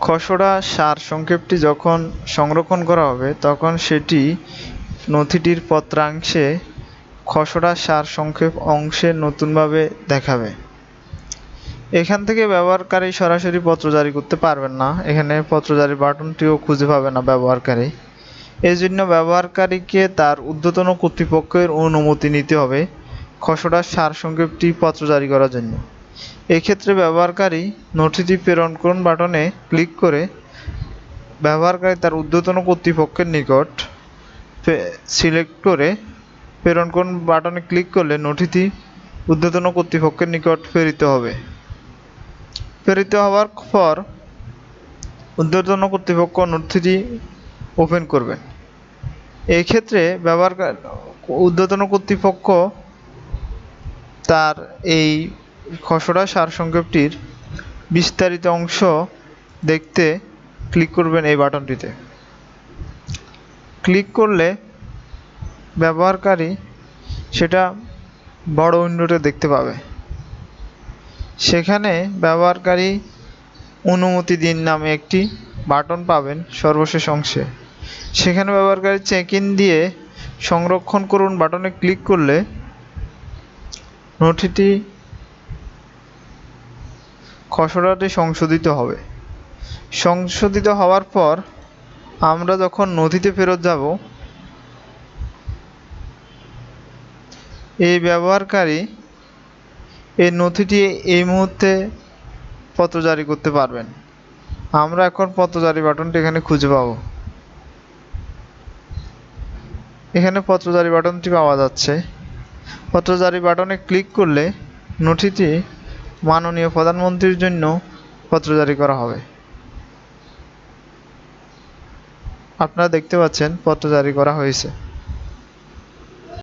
খসড়া সার সংক্ষেপটি যখন সংরক্ষণ করা হবে, তখন সেটি নথিটির পত্রাংশে খসড়া সার সংক্ষেপ অংশে নতুনভাবে দেখাবে। এখান থেকে ব্যবহারকারী সরাসরি পত্র জারি করতে পারবেন না। এখানে পত্র জারি বাটনটিও খুঁজে পাবে না ব্যবহারকারী। এই জন্য ব্যবহারকারীকে তার ঊর্ধ্বতন কর্তৃপক্ষের অনুমতি নিতে হবে খসড়া সার সংক্ষেপটি পত্র জারি করার জন্য। এক্ষেত্রে ব্যবহারকারী নথিটি প্রেরণ করুন বাটনে ক্লিক করে। ব্যবহারকারী তার ঊর্ধ্বতন কর্তৃপক্ষের নিকট সিলেক্ট করে প্রেরণ করুন বাটনে ক্লিক করলে নথিটি ঊর্ধ্বতন কর্তৃপক্ষের নিকট প্রেরিত হবে। প্রেরিত হওয়ার পর ঊর্ধ্বতন কর্তৃপক্ষ নথিটি ওপেন করবেন এই ক্ষেত্রে ব্যবহার ঊর্ধ্বতন কর্তৃপক্ষ তার এই খসড়া সারসংক্ষেপটির বিস্তারিত অংশ দেখতে ক্লিক করবেন এই বাটনটিতে। ক্লিক করলে ব্যবহারকারী সেটা বড় উইন্ডোতে দেখতে পাবে। সেখানে ব্যবহারকারী অনুমতি দিন নামে একটি বাটন পাবেন সর্বশেষ অংশে। সেখানে ব্যবহারকারী চেক ইন দিয়ে সংরক্ষণ করুন বাটনে ক্লিক করলে নথিটি খসড়াটি সংশোধিত হবে। সংশোধিত হওয়ার পর আমরা যখন নথিতে ফেরত যাব, এই ব্যবহারকারী এই নথিটি এই মুহূর্তে পত্র জারি করতে পারবেন। আমরা এখন পত্র জারি বাটনটি এখানে খুঁজে পাব। এখানে পত্র জারি বাটনটি পাওয়া যাচ্ছে। পত্র জারি বাটনে ক্লিক করলে নথিটি মাননীয় প্রধানমন্ত্রীর জন্য পত্র জারি করা হবে। আপনারা দেখতে পাচ্ছেন পত্র জারি করা হয়েছে।